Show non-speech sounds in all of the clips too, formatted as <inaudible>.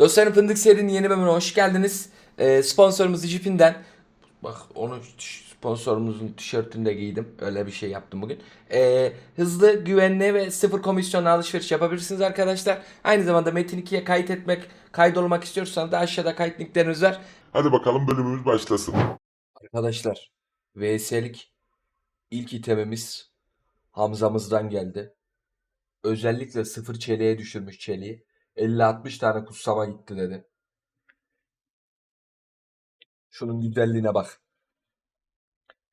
Dostlarım Fındık serinin yeni bölümüne hoş geldiniz. Ee, sponsorumuz Jipin'den. Bak onu sponsorumuzun tişörtünü de giydim. Öyle bir şey yaptım bugün. Ee, hızlı, güvenli ve sıfır komisyonlu alışveriş yapabilirsiniz arkadaşlar. Aynı zamanda Metin 2'ye kayıt etmek, kaydolmak istiyorsanız da aşağıda kayıt linkleriniz var. Hadi bakalım bölümümüz başlasın. Arkadaşlar VS'lik ilk itemimiz Hamza'mızdan geldi. Özellikle sıfır çeliğe düşürmüş çeliği. 50-60 tane kutsama gitti dedi. Şunun güzelliğine bak.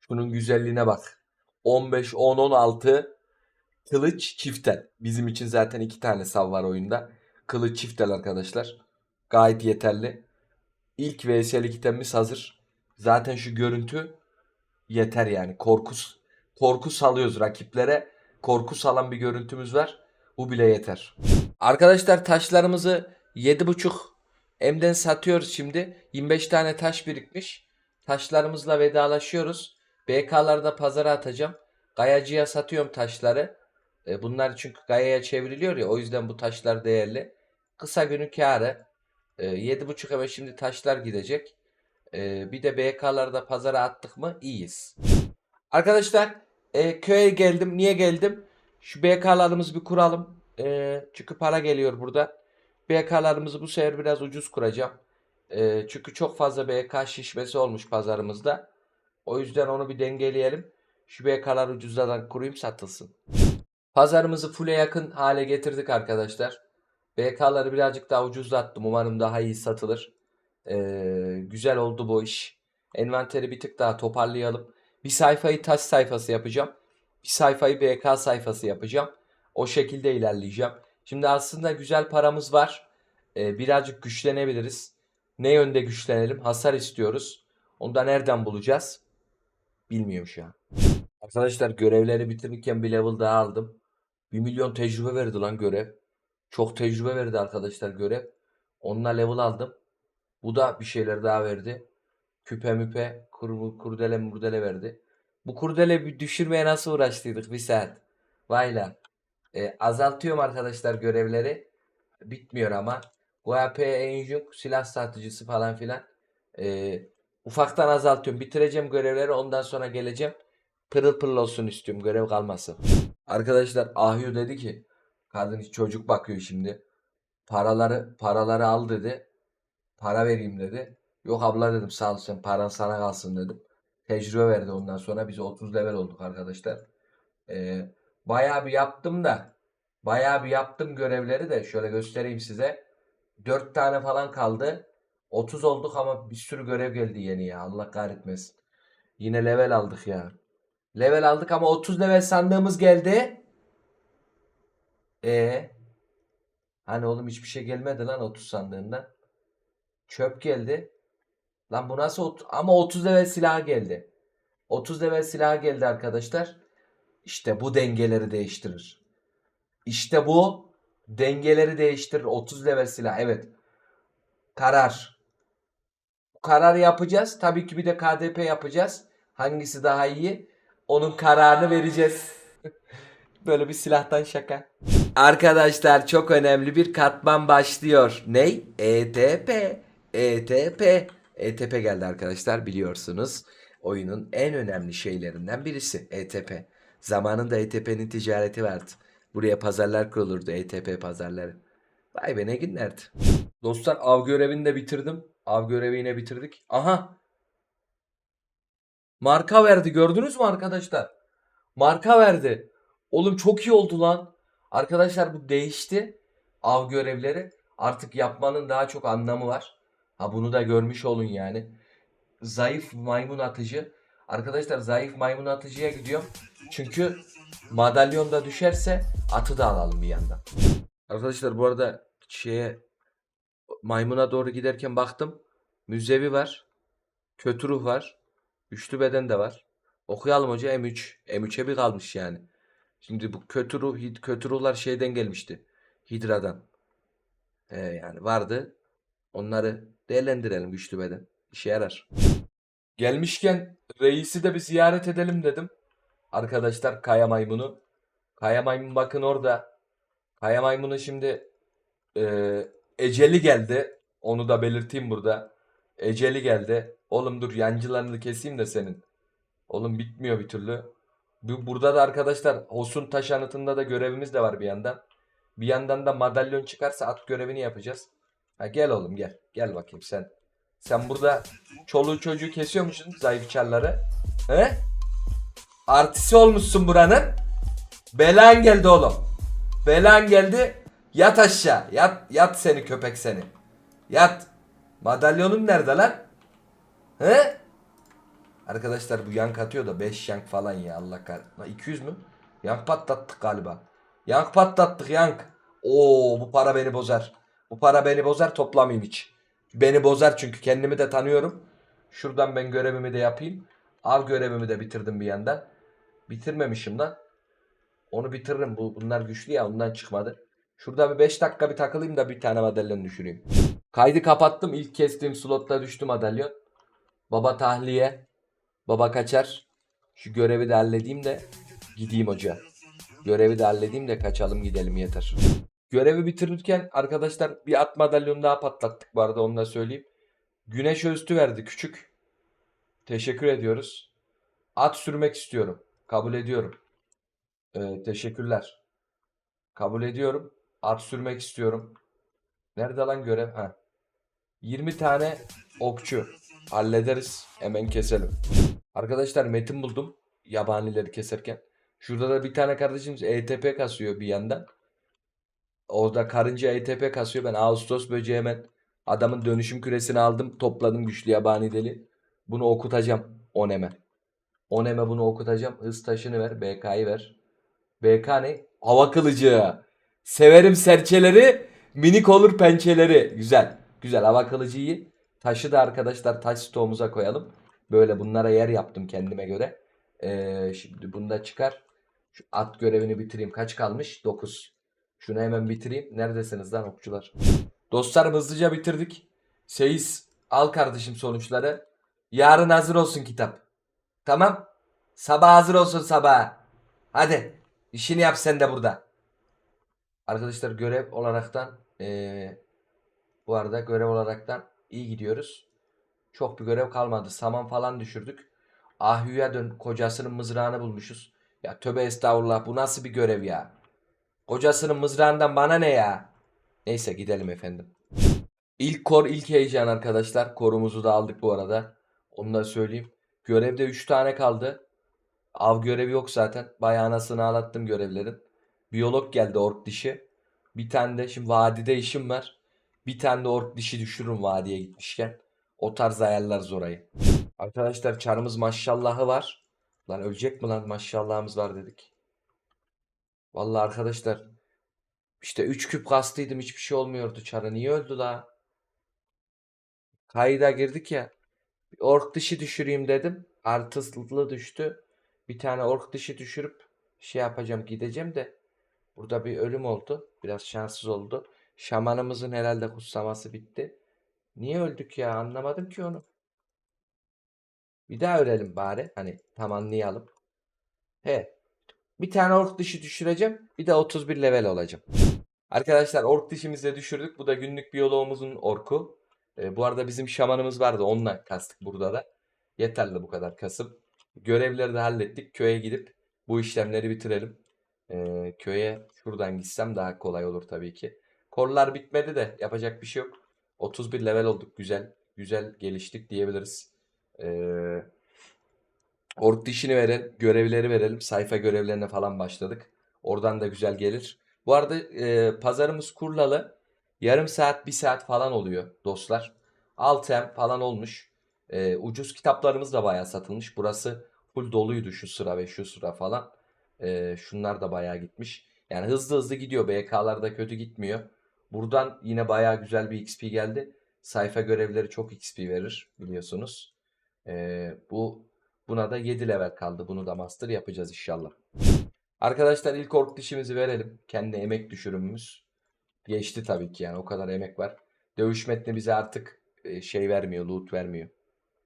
Şunun güzelliğine bak. 15, 10, 16 kılıç çiftel. Bizim için zaten iki tane sav var oyunda. Kılıç çiftel arkadaşlar. Gayet yeterli. İlk VS'lik itemimiz hazır. Zaten şu görüntü yeter yani. Korku korku salıyoruz rakiplere. Korku salan bir görüntümüz var. Bu bile yeter. Arkadaşlar taşlarımızı 7.5 M'den satıyoruz şimdi. 25 tane taş birikmiş. Taşlarımızla vedalaşıyoruz. BK'ları da pazara atacağım. Gayacıya satıyorum taşları. E, bunlar çünkü gayaya çevriliyor ya o yüzden bu taşlar değerli. Kısa günün kârı. E, 7.5 M'e şimdi taşlar gidecek. E, bir de BK'ları da pazara attık mı iyiyiz. Arkadaşlar e, köye geldim. Niye geldim? Şu BK'larımızı bir kuralım. E, çünkü para geliyor burada. BK'larımızı bu sefer biraz ucuz kuracağım. E, çünkü çok fazla BK şişmesi olmuş pazarımızda. O yüzden onu bir dengeleyelim. Şu BK'lar ucuzdan kurayım satılsın. Pazarımızı full'e yakın hale getirdik arkadaşlar. BK'ları birazcık daha ucuzlattım. Umarım daha iyi satılır. Ee, güzel oldu bu iş. Envanteri bir tık daha toparlayalım. Bir sayfayı taş sayfası yapacağım. Bir sayfayı BK sayfası yapacağım. O şekilde ilerleyeceğim. Şimdi aslında güzel paramız var. Ee, birazcık güçlenebiliriz. Ne yönde güçlenelim? Hasar istiyoruz. Onu da nereden bulacağız? Bilmiyorum şu an. Arkadaşlar görevleri bitirirken bir level daha aldım. 1 milyon tecrübe verdi lan görev. Çok tecrübe verdi arkadaşlar görev. Onunla level aldım. Bu da bir şeyler daha verdi. Küpe müpe, kur, kurdele murdele verdi. Bu kurdele bir düşürmeye nasıl uğraştıydık bir saat. Vay lan. E, azaltıyorum arkadaşlar görevleri. Bitmiyor ama. UAP Engine silah satıcısı falan filan. E, ufaktan azaltıyorum. Bitireceğim görevleri ondan sonra geleceğim. Pırıl pırıl olsun istiyorum görev kalmasın. Arkadaşlar Ahyu dedi ki kadın çocuk bakıyor şimdi. Paraları paraları al dedi. Para vereyim dedi. Yok abla dedim sağ ol sen paran sana kalsın dedim. Tecrübe verdi ondan sonra biz 30 level olduk arkadaşlar. Ee, bayağı bir yaptım da bayağı bir yaptım görevleri de şöyle göstereyim size. 4 tane falan kaldı. 30 olduk ama bir sürü görev geldi yeni ya. Allah kahretmesin. Yine level aldık ya. Level aldık ama 30 level sandığımız geldi. E hani oğlum hiçbir şey gelmedi lan 30 sandığından. Çöp geldi. Lan bu nasıl ot- ama 30 level silah geldi. 30 level silah geldi arkadaşlar. İşte bu dengeleri değiştirir. İşte bu dengeleri değiştirir. 30 level silah. Evet. Karar. Bu kararı yapacağız. Tabii ki bir de KDP yapacağız. Hangisi daha iyi? Onun kararını vereceğiz. <laughs> Böyle bir silahtan şaka. Arkadaşlar çok önemli bir katman başlıyor. Ney? ETP. ETP. ETP geldi arkadaşlar biliyorsunuz. Oyunun en önemli şeylerinden birisi ETP. Zamanında ETP'nin ticareti vardı. Buraya pazarlar kurulurdu ETP pazarları. Vay be ne günlerdi. Dostlar av görevini de bitirdim. Av görevini bitirdik. Aha. Marka verdi gördünüz mü arkadaşlar? Marka verdi. Oğlum çok iyi oldu lan. Arkadaşlar bu değişti. Av görevleri. Artık yapmanın daha çok anlamı var. Ha bunu da görmüş olun yani. Zayıf maymun atıcı. Arkadaşlar zayıf maymun atıcıya gidiyorum. Çünkü madalyon da düşerse atı da alalım bir yandan. Arkadaşlar bu arada şeye maymuna doğru giderken baktım. Müzevi var. Kötü ruh var. Üçlü beden de var. Okuyalım hoca M3. M3'e bir kalmış yani. Şimdi bu kötü ruh, kötü ruhlar şeyden gelmişti. Hidra'dan. Ee, yani vardı. Onları değerlendirelim güçlü beden. İşe yarar. Gelmişken reisi de bir ziyaret edelim dedim. Arkadaşlar Kaya Maymun'u. Kaya Maymun bakın orada. Kaya Maymun'un şimdi e, eceli geldi. Onu da belirteyim burada. Eceli geldi. Oğlum dur yancılarını keseyim de senin. Oğlum bitmiyor bir türlü. Bu- Burada da arkadaşlar Hosun taş anıtında da görevimiz de var bir yandan. Bir yandan da madalyon çıkarsa at görevini yapacağız. Ha gel oğlum gel. Gel bakayım sen. Sen burada çoluğu çocuğu kesiyormuşsun zayıf çarları. He? Artisi olmuşsun buranın. Belan geldi oğlum. Belan geldi. Yat aşağı. Yat yat seni köpek seni. Yat. Madalyonun nerede lan? He? Arkadaşlar bu yank atıyor da 5 yank falan ya Allah kahretsin. Lan 200 mü? Yank patlattık galiba. Yank patlattık yank. Oo bu para beni bozar. Bu para beni bozar toplamayayım hiç. Beni bozar çünkü kendimi de tanıyorum. Şuradan ben görevimi de yapayım. Av görevimi de bitirdim bir yandan. Bitirmemişim lan. Onu bitiririm. Bu, bunlar güçlü ya ondan çıkmadı. Şurada bir 5 dakika bir takılayım da bir tane madalyon düşüreyim. Kaydı kapattım. İlk kestiğim slotta düştü madalyon. Baba tahliye. Baba kaçar. Şu görevi de halledeyim de gideyim hoca. Görevi de halledeyim de kaçalım gidelim yeter. Görevi bitirirken arkadaşlar bir at madalyonu daha patlattık bu arada onu da söyleyeyim. Güneş öztü verdi küçük. Teşekkür ediyoruz. At sürmek istiyorum. Kabul ediyorum. Ee, teşekkürler. Kabul ediyorum. At sürmek istiyorum. Nerede lan görev? Ha. 20 tane okçu. Hallederiz. Hemen keselim. Arkadaşlar metin buldum. Yabanileri keserken. Şurada da bir tane kardeşimiz ETP kasıyor bir yandan. Orada karınca ETP kasıyor. Ben Ağustos böceği hemen adamın dönüşüm küresini aldım. Topladım güçlü yabani deli. Bunu okutacağım. Oneme. Oneme bunu okutacağım. Hız taşını ver. BK'yı ver. BK ne? Hava kılıcı. Severim serçeleri. Minik olur pençeleri. Güzel. Güzel. Hava kılıcı iyi. Taşı da arkadaşlar taş stoğumuza koyalım. Böyle bunlara yer yaptım kendime göre. Ee, şimdi bunu da çıkar. Şu at görevini bitireyim. Kaç kalmış? 9. Şunu hemen bitireyim. Neredesiniz lan okçular? Dostlarım hızlıca bitirdik. Seyis al kardeşim sonuçları. Yarın hazır olsun kitap. Tamam. Sabah hazır olsun sabah. Hadi. İşini yap sen de burada. Arkadaşlar görev olaraktan eee, bu arada görev olaraktan iyi gidiyoruz. Çok bir görev kalmadı. Saman falan düşürdük. Ahyu'ya dön. Kocasının mızrağını bulmuşuz. Ya tövbe estağfurullah. Bu nasıl bir görev ya? Kocasının mızrağından bana ne ya? Neyse gidelim efendim. İlk kor ilk heyecan arkadaşlar. Korumuzu da aldık bu arada. Onu da söyleyeyim. Görevde 3 tane kaldı. Av görevi yok zaten. Bayağı anasını ağlattım görevlerin. Biyolog geldi ork dişi. Bir tane de şimdi vadide işim var. Bir tane de ork dişi düşürürüm vadiye gitmişken. O tarz ayarlarız orayı. Arkadaşlar çarımız maşallahı var. Lan ölecek mi lan maşallahımız var dedik. Vallahi arkadaşlar işte 3 küp kastıydım hiçbir şey olmuyordu çarı. Niye öldü la? Kayda girdik ya. Ork dışı düşüreyim dedim. Artıslı düştü. Bir tane ork dışı düşürüp şey yapacağım gideceğim de burada bir ölüm oldu. Biraz şanssız oldu. Şamanımızın herhalde kutsaması bitti. Niye öldük ya anlamadım ki onu. Bir daha ölelim bari. Hani tam anlayalım. He. Bir tane ork dışı düşüreceğim. Bir de 31 level olacağım. Arkadaşlar ork dişimizi de düşürdük. Bu da günlük biyoloğumuzun orku. Ee, bu arada bizim şamanımız vardı. Onunla kastık burada da. Yeterli bu kadar kasım. Görevleri de hallettik. Köye gidip bu işlemleri bitirelim. Ee, köye şuradan gitsem daha kolay olur tabii ki. Korlar bitmedi de yapacak bir şey yok. 31 level olduk. Güzel. Güzel geliştik diyebiliriz. Ee, ork dişini verelim. Görevleri verelim. Sayfa görevlerine falan başladık. Oradan da güzel gelir. Bu arada e, pazarımız kurlalı. Yarım saat, bir saat falan oluyor dostlar. 6M falan olmuş. E, ucuz kitaplarımız da bayağı satılmış. Burası full doluydu şu sıra ve şu sıra falan. E, şunlar da bayağı gitmiş. Yani hızlı hızlı gidiyor. BK'lar da kötü gitmiyor. Buradan yine bayağı güzel bir XP geldi. Sayfa görevleri çok XP verir biliyorsunuz. E, bu buna da 7 level kaldı. Bunu da master yapacağız inşallah. Arkadaşlar ilk ork dişimizi verelim. Kendi emek düşürümümüz. Geçti tabii ki yani o kadar emek var. Dövüş metni bize artık e, şey vermiyor, loot vermiyor.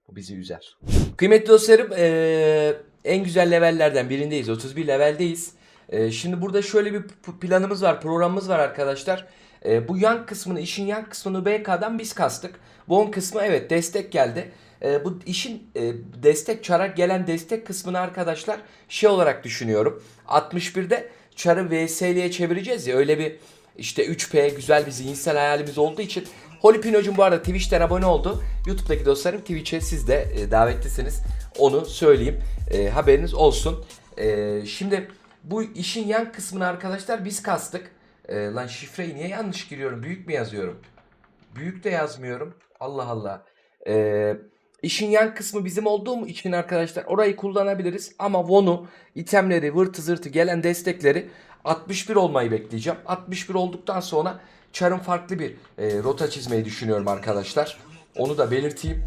Bu bizi üzer. Kıymetli dostlarım eee, en güzel levellerden birindeyiz. 31 leveldeyiz. Eee, şimdi burada şöyle bir planımız var, programımız var arkadaşlar. E, bu yan kısmını, işin yan kısmını BK'dan biz kastık. Bon kısmı evet destek geldi. E, bu işin e, destek çarak gelen destek kısmını arkadaşlar şey olarak düşünüyorum. 61'de çarı VS'liye çevireceğiz ya öyle bir işte 3P güzel bir zihinsel hayalimiz olduğu için Holy Pino'cum bu arada Twitch'ten abone oldu. YouTube'daki dostlarım Twitch'e siz de e, davetlisiniz. Onu söyleyeyim. E, haberiniz olsun. E, şimdi bu işin yan kısmını arkadaşlar biz kastık. E, lan şifreyi niye yanlış giriyorum? Büyük mü yazıyorum? Büyük de yazmıyorum. Allah Allah. Ee, işin yan kısmı bizim olduğu için arkadaşlar orayı kullanabiliriz. Ama Won'u, itemleri, vırtı zırtı gelen destekleri 61 olmayı bekleyeceğim. 61 olduktan sonra Char'ın farklı bir e, rota çizmeyi düşünüyorum arkadaşlar. Onu da belirteyim.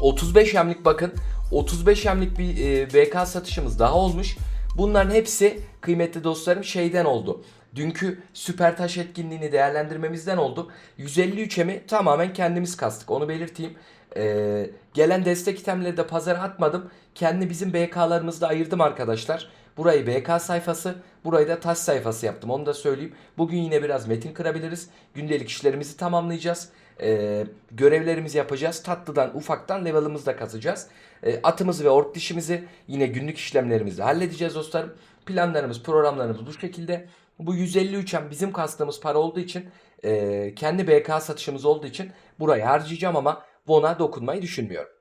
35 emlik bakın. 35 emlik bir e, BK satışımız daha olmuş. Bunların hepsi kıymetli dostlarım şeyden oldu. Dünkü süper taş etkinliğini değerlendirmemizden oldu. 153 emi tamamen kendimiz kastık. Onu belirteyim. Ee, gelen destek itemleri de pazara atmadım. Kendi bizim BK'larımızda ayırdım arkadaşlar. Burayı BK sayfası, burayı da taş sayfası yaptım. Onu da söyleyeyim. Bugün yine biraz metin kırabiliriz. Gündelik işlerimizi tamamlayacağız. Ee, görevlerimizi yapacağız. Tatlıdan ufaktan level'ımızı da kasacağız. Ee, atımızı ve ort dişimizi yine günlük işlemlerimizi halledeceğiz dostlarım. Planlarımız, programlarımız bu şekilde. Bu 153'en bizim kastığımız para olduğu için e, kendi BK satışımız olduğu için burayı harcayacağım ama Bon'a dokunmayı düşünmüyorum.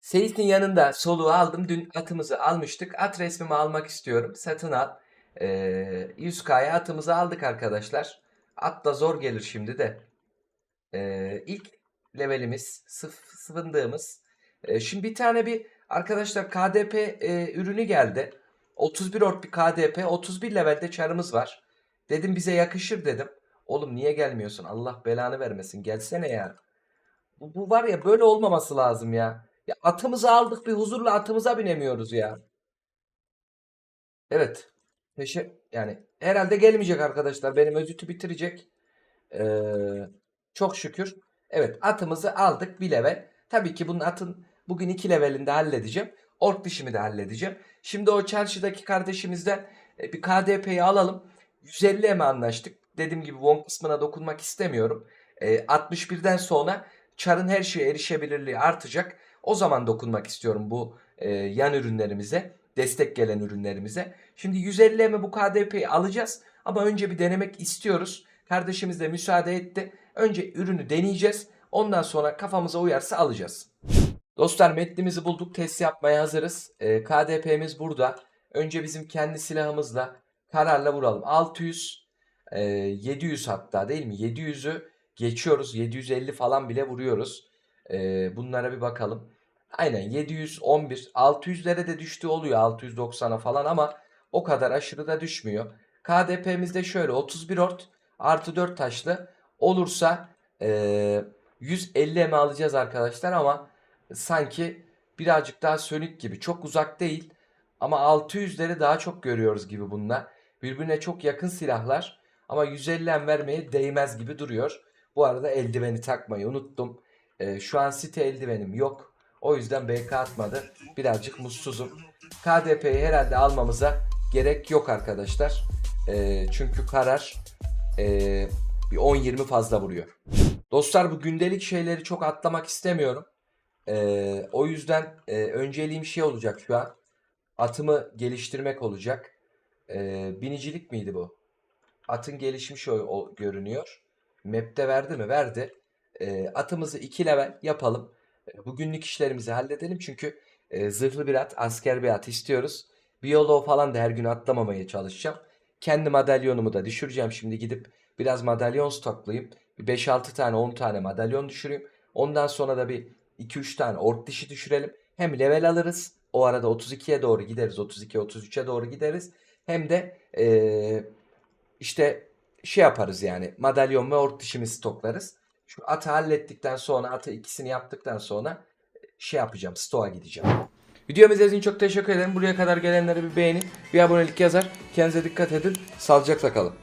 Seyit'in yanında soluğu aldım. Dün atımızı almıştık. At resmimi almak istiyorum. Satın al. E, 100K'ya atımızı aldık arkadaşlar. At da zor gelir şimdi de. E, ilk levelimiz, sıf, sıvındığımız. E, şimdi bir tane bir arkadaşlar KDP e, ürünü geldi. 31 ort bir KDP, 31 levelde çarımız var. Dedim bize yakışır dedim. Oğlum niye gelmiyorsun? Allah belanı vermesin. Gelsene ya. Bu, bu var ya böyle olmaması lazım ya. Ya atımızı aldık bir huzurla atımıza binemiyoruz ya. Evet. Teşekkür yani herhalde gelmeyecek arkadaşlar. Benim özütü bitirecek. Ee, çok şükür. Evet atımızı aldık bir level. Tabii ki bunun atın bugün iki levelinde halledeceğim. Ork dişimi de halledeceğim. Şimdi o çarşıdaki kardeşimizden e, bir KDP'yi alalım. 150'ye mi anlaştık? Dediğim gibi Won kısmına dokunmak istemiyorum. E, 61'den sonra Char'ın her şeye erişebilirliği artacak. O zaman dokunmak istiyorum bu e, yan ürünlerimize. Destek gelen ürünlerimize. Şimdi 150'ye mi bu KDP'yi alacağız. Ama önce bir denemek istiyoruz. Kardeşimiz de müsaade etti. Önce ürünü deneyeceğiz. Ondan sonra kafamıza uyarsa alacağız. Dostlar metnimizi bulduk. Test yapmaya hazırız. Ee, KDP'miz burada. Önce bizim kendi silahımızla kararla vuralım. 600 e, 700 hatta değil mi? 700'ü geçiyoruz. 750 falan bile vuruyoruz. Ee, bunlara bir bakalım. Aynen 711 600'lere de düştüğü oluyor 690'a falan ama o kadar aşırı da düşmüyor. KDP'mizde şöyle 31 ort artı 4 taşlı olursa e, 150 mi alacağız arkadaşlar ama sanki birazcık daha sönük gibi. Çok uzak değil ama 600'leri daha çok görüyoruz gibi bunlar. Birbirine çok yakın silahlar ama 150 em vermeye değmez gibi duruyor. Bu arada eldiveni takmayı unuttum. Ee, şu an site eldivenim yok. O yüzden BK atmadı. Birazcık mutsuzum. KDP'yi herhalde almamıza gerek yok arkadaşlar. Ee, çünkü karar ee, bir 10-20 fazla vuruyor. Dostlar bu gündelik şeyleri çok atlamak istemiyorum. Ee, o yüzden e, önceliğim şey olacak şu an. Atımı geliştirmek olacak. Ee, binicilik miydi bu? Atın gelişmiş o, o görünüyor. Map'te verdi mi? Verdi. Ee, atımızı 2 level yapalım. Ee, Bugünlük işlerimizi halledelim çünkü e, zırhlı bir at, asker bir at istiyoruz. Biyolo falan da her gün atlamamaya çalışacağım. Kendi madalyonumu da düşüreceğim şimdi gidip biraz madalyon stoklayayım. Bir 5-6 tane 10 tane madalyon düşüreyim. Ondan sonra da bir 2-3 tane ork dişi düşürelim. Hem level alırız. O arada 32'ye doğru gideriz. 32-33'e doğru gideriz. Hem de eee, işte şey yaparız yani. Madalyon ve ork dişimi stoklarız. Şu atı hallettikten sonra atı ikisini yaptıktan sonra şey yapacağım. Stoğa gideceğim. Videomu izlediğiniz için çok teşekkür ederim. Buraya kadar gelenlere bir beğeni, bir abonelik yazar. Kendinize dikkat edin. Sağlıcakla kalın.